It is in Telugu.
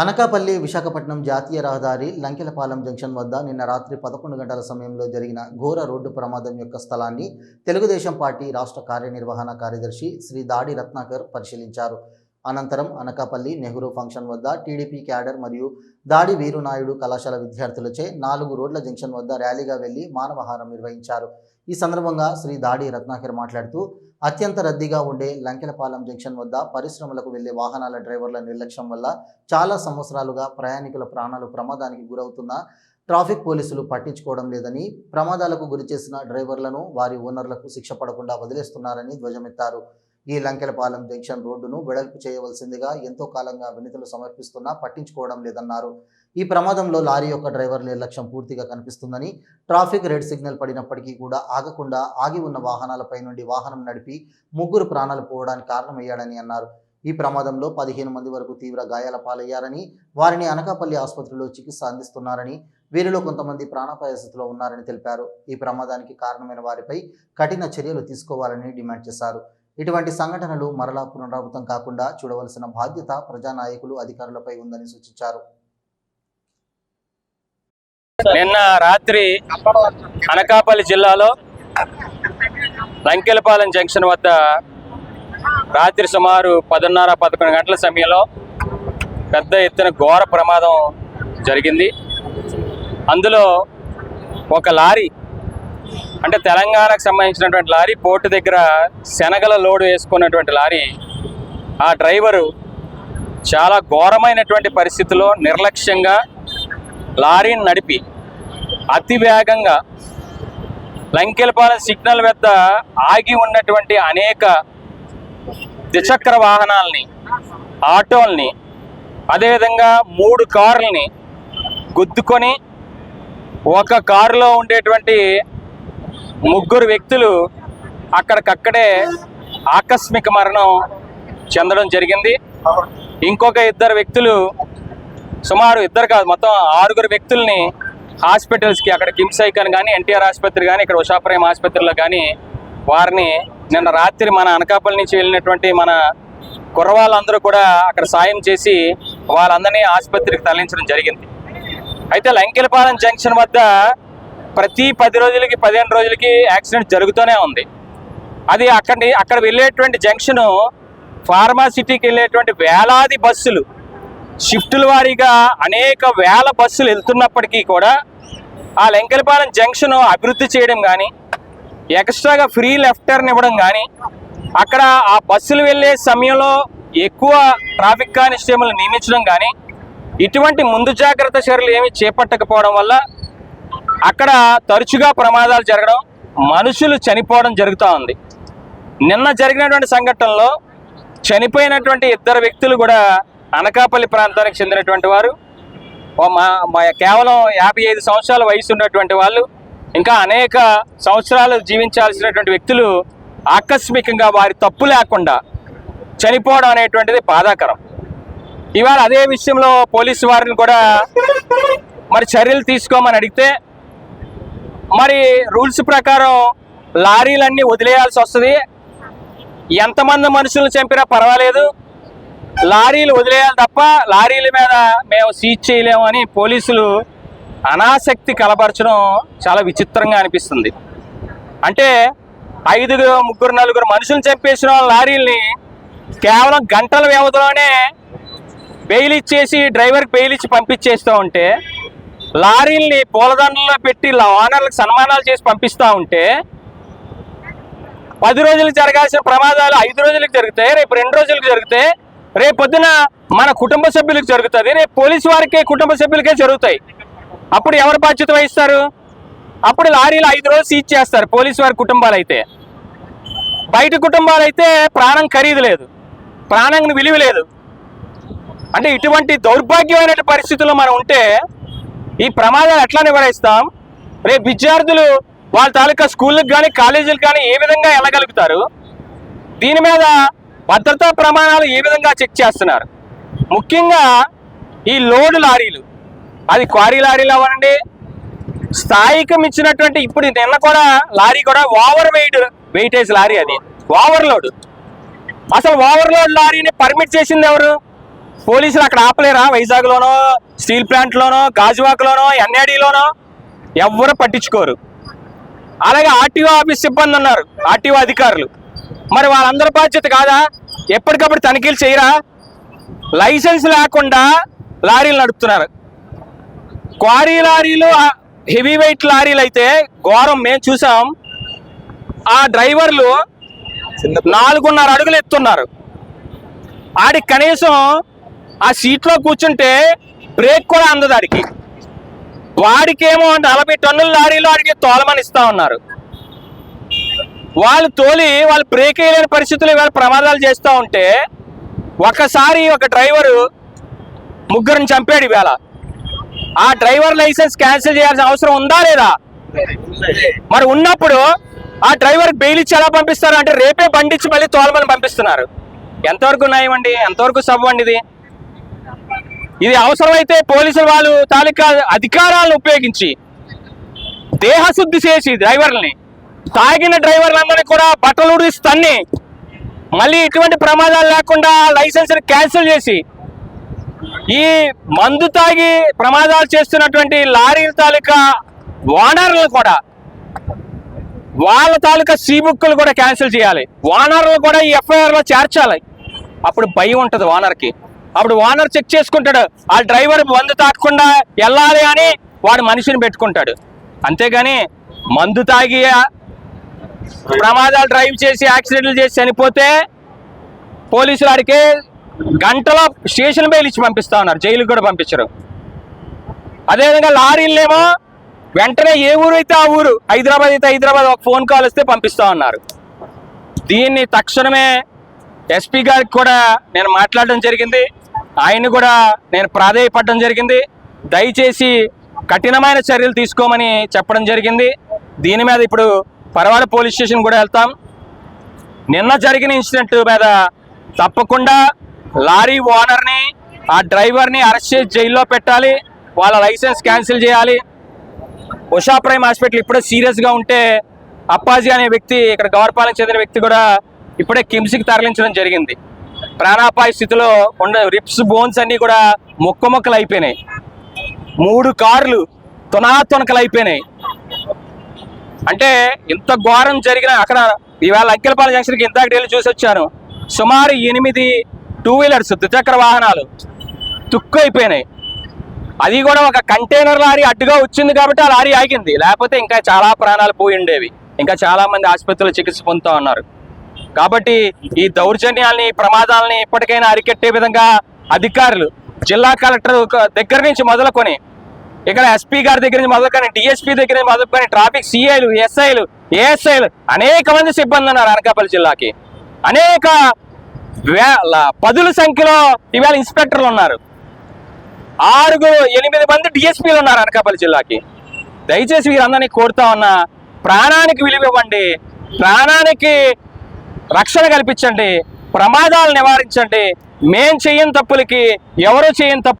అనకాపల్లి విశాఖపట్నం జాతీయ రహదారి లంకెలపాలెం జంక్షన్ వద్ద నిన్న రాత్రి పదకొండు గంటల సమయంలో జరిగిన ఘోర రోడ్డు ప్రమాదం యొక్క స్థలాన్ని తెలుగుదేశం పార్టీ రాష్ట్ర కార్యనిర్వహణ కార్యదర్శి శ్రీ దాడి రత్నాకర్ పరిశీలించారు. అనంతరం అనకాపల్లి నెహ్రూ ఫంక్షన్ వద్ద టీడీపీ క్యాడర్ మరియు దాడి వీరునాయుడు కళాశాల విద్యార్థులచే నాలుగు రోడ్ల జంక్షన్ వద్ద ర్యాలీగా వెళ్ళి మానవహారం నిర్వహించారు. ఈ సందర్భంగా శ్రీ దాడి రత్నాకర్ మాట్లాడుతూ అత్యంత రద్దీగా ఉండే లంకెలపాలెం జంక్షన్ వద్ద పరిశ్రమలకు వెళ్ళే వాహనాల డ్రైవర్ల నిర్లక్ష్యం వల్ల చాలా సంవత్సరాలుగా ప్రయాణికుల ప్రాణాలు ప్రమాదానికి గురవుతున్న ట్రాఫిక్ పోలీసులు పట్టించుకోవడం లేదని ప్రమాదాలకు గురిచేసిన డ్రైవర్లను వారి ఓనర్లకు శిక్ష పడకుండా వదిలేస్తున్నారని ధ్వజమెత్తారు. ఈ లంకెలపాలెం జంక్షన్ రోడ్డును వెడల్పు చేయవలసిందిగా ఎంతో కాలంగా వినతులు సమర్పిస్తున్నా పట్టించుకోవడం లేదన్నారు. ఈ ప్రమాదంలో లారీ యొక్క డ్రైవర్ నిర్లక్ష్యం పూర్తిగా కనిపిస్తుందని ట్రాఫిక్ రెడ్ సిగ్నల్ పడినప్పటికీ కూడా ఆగకుండా ఆగి ఉన్న వాహనాలపై నుండి వాహనం నడిపి ముగ్గురు ప్రాణాలు పోవడానికి కారణమయ్యాడని అన్నారు. ఈ ప్రమాదంలో పదిహేను మంది వరకు తీవ్ర గాయాల పాలయ్యారని వారిని అనకాపల్లి ఆసుపత్రిలో చికిత్స అందిస్తున్నారని వీరిలో కొంతమంది ప్రాణాపాయ స్థితిలో ఉన్నారని తెలిపారు. ఈ ప్రమాదానికి కారణమైన వారిపై కఠిన చర్యలు తీసుకోవాలని డిమాండ్ చేశారు. ఇటువంటి సంఘటనలు మరలా పునరావృతం కాకుండా చూడవలసిన బాధ్యత ప్రజానాయకులు అధికారులపై ఉందని సూచించారు. నిన్న రాత్రి అనకాపల్లి జిల్లాలో లంకెలపాలెం జంక్షన్ వద్ద రాత్రి సుమారు పదున్నర పదకొండు గంటల సమయంలో పెద్ద ఎత్తున ఘోర ప్రమాదం జరిగింది. అందులో ఒక లారీ అంటే తెలంగాణకు సంబంధించినటువంటి లారీ పోర్టు దగ్గర శనగల లోడు వేసుకున్నటువంటి లారీ ఆ డ్రైవరు చాలా ఘోరమైనటువంటి పరిస్థితిలో నిర్లక్ష్యంగా లారీని నడిపి అతి వేగంగా లంకెలపాలెం సిగ్నల్ వద్ద ఆగి ఉన్నటువంటి అనేక ద్విచక్ర వాహనాలని ఆటోల్ని అదేవిధంగా మూడు కార్లని గుద్దుకొని ఒక కారులో ఉండేటువంటి ముగ్గురు వ్యక్తులు అక్కడికక్కడే ఆకస్మిక మరణం చెందడం జరిగింది. ఇంకొక ఇద్దరు వ్యక్తులు సుమారు ఇద్దరు కాదు మొత్తం ఆరుగురు వ్యక్తుల్ని హాస్పిటల్స్కి అక్కడ కిమ్స్ ఐకన్ కానీ ఎన్టీఆర్ ఆసుపత్రి కానీ ఇక్కడ ఉషాప్రేమ ఆసుపత్రిలో కానీ వారిని నిన్న రాత్రి మన అనకాపల్లి నుంచి వెళ్ళినటువంటి మన కుర్రవాళ్ళందరూ కూడా అక్కడ సాయం చేసి వాళ్ళందరినీ ఆసుపత్రికి తరలించడం జరిగింది. అయితే లంకెలపాలెం జంక్షన్ వద్ద ప్రతి పది రోజులకి పదిహేను రోజులకి యాక్సిడెంట్ జరుగుతూనే ఉంది. అది అక్కడి అక్కడ వెళ్ళేటువంటి జంక్షను ఫార్మాసిటీకి వెళ్ళేటువంటి వేలాది బస్సులు షిఫ్టుల వారీగా అనేక వేల బస్సులు వెళ్తున్నప్పటికీ కూడా ఆ లెంకలపాలెం జంక్షన్ అభివృద్ధి చేయడం కానీ ఎక్స్ట్రాగా ఫ్రీ లెఫ్ట్ టర్న్ ఇవ్వడం కానీ అక్కడ ఆ బస్సులు వెళ్ళే సమయంలో ఎక్కువ ట్రాఫిక్ కానిస్టేబుల్ నియమించడం కానీ ఇటువంటి ముందు జాగ్రత్త చర్యలు ఏమి చేపట్టకపోవడం వల్ల అక్కడ తరచుగా ప్రమాదాలు జరగడం మనుషులు చనిపోవడం జరుగుతూ ఉంది. నిన్న జరిగినటువంటి సంఘటనలో చనిపోయినటువంటి ఇద్దరు వ్యక్తులు కూడా అనకాపల్లి ప్రాంతానికి చెందినటువంటి వారు. మా మా కేవలం యాభై ఐదు సంవత్సరాల వయసు ఉన్నటువంటి వాళ్ళు. ఇంకా అనేక సంవత్సరాలు జీవించాల్సినటువంటి వ్యక్తులు ఆకస్మికంగా వారి తప్పు లేకుండా చనిపోవడం అనేటువంటిది బాధాకరం. ఇవాళ అదే విషయంలో పోలీసు వారిని కూడా మరి చర్యలు తీసుకోమని అడిగితే మరి రూల్స్ ప్రకారం లారీలన్నీ వదిలేయాల్సి వస్తుంది. ఎంతమంది మనుషులను చంపినా పర్వాలేదు. లారీలు వదిలేయాలి తప్ప లారీల మీద మేము సీజ్ చేయలేము అని పోలీసులు అనాసక్తి కలపరచడం చాలా విచిత్రంగా అనిపిస్తుంది. అంటే ఐదుగురు ముగ్గురు నలుగురు మనుషులు చంపేసిన వాళ్ళ లారీల్ని కేవలం గంటల వ్యవధిలోనే బెయిల్ ఇచ్చేసి డ్రైవర్కి బెయిల్ ఇచ్చి పంపించేస్తూ ఉంటే లారీల్ని పూలదండలో పెట్టి ఓనర్లకు సన్మానాలు చేసి పంపిస్తూ ఉంటే పది రోజులకు జరగాల్సిన ప్రమాదాలు ఐదు రోజులకు జరుగుతాయి? రేపు రెండు రోజులకు జరిగితే రేపు పొద్దున మన కుటుంబ సభ్యులకు జరుగుతుంది. రేపు పోలీసు వారికి కుటుంబ సభ్యులకే జరుగుతాయి. అప్పుడు ఎవరు బాధ్యత వహిస్తారు? అప్పుడు లారీలు ఐదు రోజులు సీజ్ చేస్తారు పోలీసు వారి కుటుంబాలు అయితే బయట కుటుంబాలు అయితే ప్రాణం ఖరీదు లేదు. ప్రాణం విలువ లేదు. అంటే ఇటువంటి దౌర్భాగ్యమైన పరిస్థితుల్లో మనం ఉంటే ఈ ప్రమాదాలు ఎట్లా నివారిస్తాం? రేపు విద్యార్థులు వాళ్ళ తాలూకా స్కూళ్ళకి కానీ కాలేజీలకు కానీ ఏ విధంగా వెళ్ళగలుగుతారు? దీని మీద భద్రతా ప్రమాణాలు ఏ విధంగా చెక్ చేస్తున్నారు? ముఖ్యంగా ఈ లోడ్ లారీలు. అది క్వారీ లారీలు అవ్వండి స్థాయికం ఇచ్చినటువంటి ఇప్పుడు నిన్న కూడా లారీ కూడా ఓవర్ వెయిట్ వెయిటేజ్ లారీ అది ఓవర్లోడ్ అసలు ఓవర్లోడ్ లారీని పర్మిట్ చేసింది ఎవరు? పోలీసులు అక్కడ ఆపలేరా? వైజాగ్లోనో స్టీల్ ప్లాంట్లోనో గాజువాక్లోనో ఎన్ఏడిలోనో? ఎవ్వరు పట్టించుకోరు. అలాగే ఆర్టీఓ ఆఫీస్ సిబ్బంది ఉన్నారు ఆర్టీఓ అధికారులు. మరి వాళ్ళందరి బాధ్యత కాదా? ఎప్పటికప్పుడు తనిఖీలు చేయరా? లైసెన్స్ లేకుండా లారీలు నడుపుతున్నారు. క్వారీ లారీలు హెవీ వెయిట్ లారీలు అయితే ఘోరం. మేము చూసాం. ఆ డ్రైవర్లు నాలుగున్నర అడుగులు ఎత్తున్నారు. ఆడికి కనీసం ఆ సీట్లో కూర్చుంటే బ్రేక్ కూడా అందదు ఆడికి వాడికేమో నలభై టన్నుల లారీలు ఆడికి తోలమని ఇస్తా ఉన్నారు. వాళ్ళు తోలి వాళ్ళు బ్రేక్ వేయలేని పరిస్థితులు ఇవాళ ప్రమాదాలు చేస్తూ ఉంటే ఒకసారి ఒక డ్రైవరు ముగ్గురిని చంపాడు ఇవాళ. ఆ డ్రైవర్ లైసెన్స్ క్యాన్సిల్ చేయాల్సిన అవసరం ఉందా లేదా? మరి ఉన్నప్పుడు ఆ డ్రైవర్ బెయిల్ ఇచ్చి ఎలా పంపిస్తారు? అంటే రేపే బండిచ్చి మళ్ళీ తోలమని పంపిస్తున్నారు. ఎంతవరకు న్యాయమండి ఎంతవరకు సబ్ అండి ఇది? ఇది అవసరమైతే పోలీసులు వాళ్ళు తాలూకా అధికారాలను ఉపయోగించి దేహశుద్ధి చేసి డ్రైవర్ని తాగిన డ్రైవర్లందరినీ కూడా బట్టలు ఉడిసి తన్ని మళ్ళీ ఇటువంటి ప్రమాదాలు లేకుండా లైసెన్స్ని క్యాన్సిల్ చేసి ఈ మందు తాగి ప్రమాదాలు చేస్తున్నటువంటి లారీల తాలూకా ఓనర్లు కూడా వాళ్ళ తాలూకా సీ కూడా క్యాన్సిల్ చేయాలి. ఓనర్లు కూడా ఈ ఎఫ్ఐఆర్లో చేర్చాలి. అప్పుడు భయం ఉంటుంది ఓనర్కి. అప్పుడు ఓనర్ చెక్ చేసుకుంటాడు. ఆ డ్రైవర్ మందు తాగకుండా వెళ్ళాలి అని వాడు మనిషిని పెట్టుకుంటాడు. అంతేగాని మందు తాగి ప్రమాదాలు డ్రైవ్ చేసి యాక్సిడెంట్లు చేసి చనిపోతే పోలీసులు ఆడికి గంటలో స్టేషన్ బెయిల్ ఇచ్చి పంపిస్తా ఉన్నారు. జైలుకి కూడా పంపించరు. అదేవిధంగా లారీలేమో వెంటనే ఏ ఊరు అయితే ఆ ఊరు హైదరాబాద్ అయితే హైదరాబాద్ ఒక ఫోన్ కాల్ వస్తే పంపిస్తా ఉన్నారు. దీన్ని తక్షణమే ఎస్పీ గారికి కూడా నేను మాట్లాడడం జరిగింది. ఆయన్ని కూడా నేను ప్రాధేయపడడం జరిగింది. దయచేసి కఠినమైన చర్యలు తీసుకోమని చెప్పడం జరిగింది. దీని మీద ఇప్పుడు పరవాడ పోలీస్ స్టేషన్ కూడా వెళ్తాం. నిన్న జరిగిన ఇన్సిడెంట్ మీద తప్పకుండా లారీ ఓనర్ని ఆ డ్రైవర్ని అరెస్ట్ చేసి జైల్లో పెట్టాలి. వాళ్ళ లైసెన్స్ క్యాన్సిల్ చేయాలి. ఉషా ప్రైమ్ హాస్పిటల్ ఇప్పుడే సీరియస్గా ఉంటే అప్పాజీ అనే వ్యక్తి ఇక్కడ గౌరపాలెం చెందిన వ్యక్తి కూడా ఇప్పుడే కిమ్స్కి తరలించడం జరిగింది. ప్రాణాపాయ స్థితిలో ఉన్న రిప్స్ బోన్స్ అన్నీ కూడా మొక్క మొక్కలు అయిపోయినాయి మూడు కార్లు తునాతునకలు అయిపోయినాయి అంటే ఇంత ఘోరం జరిగిన అక్కడ ఈవేళ అక్కిలపాలెం జంక్షన్కి ఇంతకు వెళ్ళి చూసి వచ్చాను. సుమారు ఎనిమిది టూ వీలర్స్ ద్విచక్ర వాహనాలు తుక్కు అయిపోయినాయి. అది కూడా ఒక కంటైనర్ లారీ అడ్డుగా వచ్చింది కాబట్టి ఆ లారీ ఆగింది. లేకపోతే ఇంకా చాలా ప్రాణాలు పోయి ఉండేవి. ఇంకా చాలా మంది ఆసుపత్రిలో చికిత్స పొందుతూ ఉన్నారు. కాబట్టి ఈ దౌర్జన్యాల్ని ప్రమాదాలని ఇప్పటికైనా అరికెట్టే విధంగా అధికారులు జిల్లా కలెక్టర్ దగ్గర నుంచి మొదలుకొని ఇక్కడ ఎస్పీ గారి దగ్గర నుంచి మొదలుకొని డిఎస్పీ దగ్గర నుంచి మొదలుకొని ట్రాఫిక్ సిఐలు ఎస్ఐలు ఏఎస్ఐలు అనేక మంది సిబ్బంది ఉన్నారు అనకాపల్లి జిల్లాకి. అనేక వేల పదుల సంఖ్యలో ఇవాళ ఇన్స్పెక్టర్లు ఉన్నారు. ఆరుగురు ఎనిమిది మంది డిఎస్పీలు ఉన్నారు అనకాపల్లి జిల్లాకి. దయచేసి వీరందరినీ కోరుతా ఉన్నా ప్రాణానికి విలువ ఇవ్వండి ప్రాణానికి రక్షణ కల్పించండి ప్రమాదాలు నివారించండి మేం చేయని తప్పులకి ఎవరు చేయని తప్పు